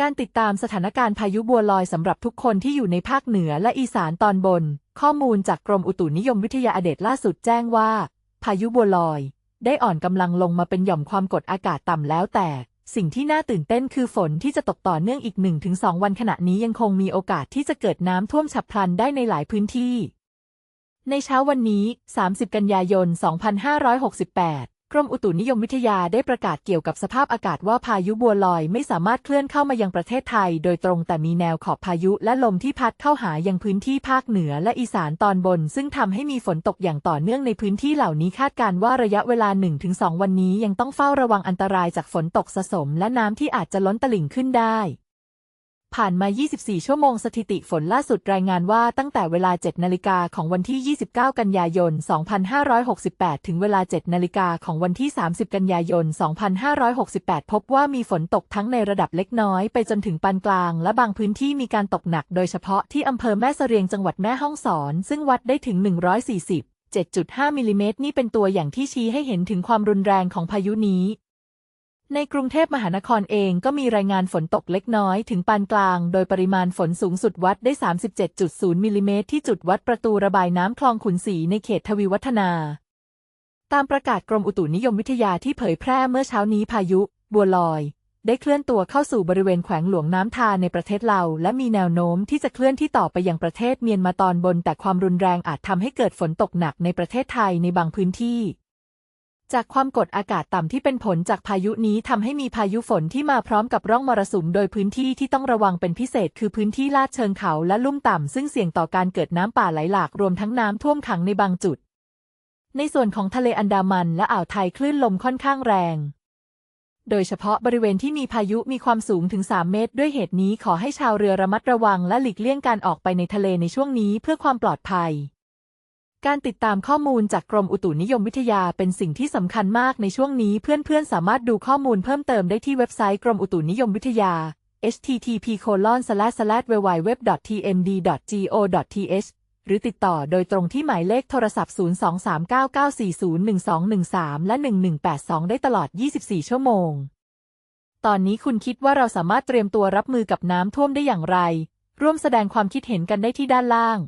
การติดตามสถานการณ์พายุบัวลอยสำหรับทุกคนที่อยู่ในภาคเหนือและอีสานตอนบน ข้อมูลจากกรมอุตุนิยมวิทยาอเดตล่าสุดแจ้งว่า พายุบัวลอย ได้อ่อนกำลังลงมาเป็นหย่อมความกดอากาศต่ำแล้วแต่ สิ่งที่น่าตื่นเต้นคือฝนที่จะตกต่อเนื่องอีก 1-2 วันขณะนี้ยังคงมีโอกาสที่จะเกิดน้ำท่วมฉับพลันได้ในหลายพื้นที่ ในเช้าวันนี้ 30 กันยายน 2568 กรมอุตุนิยมวิทยาได้ประกาศเกี่ยวกับสภาพอากาศว่าพายุบัวลอยไม่สามารถเคลื่อนเข้ามายังประเทศไทย โดยตรงแต่มีแนวขอบพายุและลมที่พัดเข้าหายังพื้นที่ภาคเหนือและอีสานตอนบน ซึ่งทำให้มีฝนตกอย่างต่อเนื่องในพื้นที่เหล่านี้คาดการณ์ว่าระยะเวลา 1-2 วันนี้ยังต้องเฝ้าระวังอันตรายจากฝนตกสะสม และน้ำที่อาจจะล้นตลิ่งขึ้นได้ ผ่านมา 24 ชั่วโมงสถิติฝนล่าสุดรายงานว่าตั้งแต่เวลา 7 นาฬิกาของวันที่ 29 กันยายน 2568 ถึงเวลา 7 นาฬิกาของวันที่ 30 กันยายน 2568 พบว่ามีฝนตกทั้งในระดับเล็กน้อยไปจนถึงปานกลาง และบางพื้นที่มีการตกหนักโดยเฉพาะที่อำเภอแม่เสรียงจังหวัดแม่ฮ่องสอน ซึ่งวัดได้ถึง 140 7.5 มิลลิเมตรนี่เป็นตัวอย่างที่ชี้ให้เห็นถึงความรุนแรงของพายุนี้ ในกรุงเทพมหานครเองก็มีรายงานฝนตกเล็กน้อยถึงปานกลาง โดยปริมาณฝนสูงสุดวัดได้ 37.0 มิลลิเมตรที่จุดวัดประตูระบายน้ำคลองขุนศรีในเขตทวีวัฒนา ตามประกาศกรมอุตุนิยมวิทยาที่เผยแพร่เมื่อเช้านี้พายุ บัวลอย ได้เคลื่อนตัวเข้าสู่บริเวณแขวงหลวงน้ำทาในประเทศลาวและมีแนวโน้มที่จะเคลื่อนที่ต่อไปยังประเทศเมียนมาตอนบน แต่ความรุนแรงอาจทำให้เกิดฝนตกหนักในประเทศไทยในบางพื้นที่ จากความกดอากาศต่ำที่เป็นผลจากพายุนี้ทำให้มีพายุฝนที่มาพร้อมกับร่องมรสุม โดยพื้นที่ที่ต้องระวังเป็นพิเศษ คือพื้นที่ลาดเชิงเขาและลุ่มต่ำซึ่งเสี่ยงต่อการเกิดน้ำป่าไหลหลากรวมทั้งน้ำท่วมขังในบางจุด ในส่วนของทะเลอันดามันและอ่าวไทยคลื่นลมค่อนข้างแรง โดยเฉพาะบริเวณที่มีพายุมีความสูงถึง 3 เมตร ด้วยเหตุนี้ขอให้ชาวเรือระมัดระวังและหลีกเลี่ยงการออกไปในทะเลในช่วงนี้เพื่อความปลอดภัย การติดตามข้อมูลจากกรมอุตุนิยมวิทยาเป็นสิ่งที่สำคัญมากในช่วงนี้เพื่อนๆ สามารถดูข้อมูลเพิ่มเติมได้ที่เว็บไซต์กรมอุตุนิยมวิทยา http www.tmd.go.th หรือติดต่อโดยตรงที่หมายเลขโทรศัพท์ 02399401213 และ 1182 ได้ตลอด 24 ชั่วโมง ตอนนี้คุณคิดว่าเราสามารถเตรียมตัวรับมือกับน้ำท่วมได้อย่างไร ร่วมแสดงความคิดเห็นกันได้ที่ด้านล่าง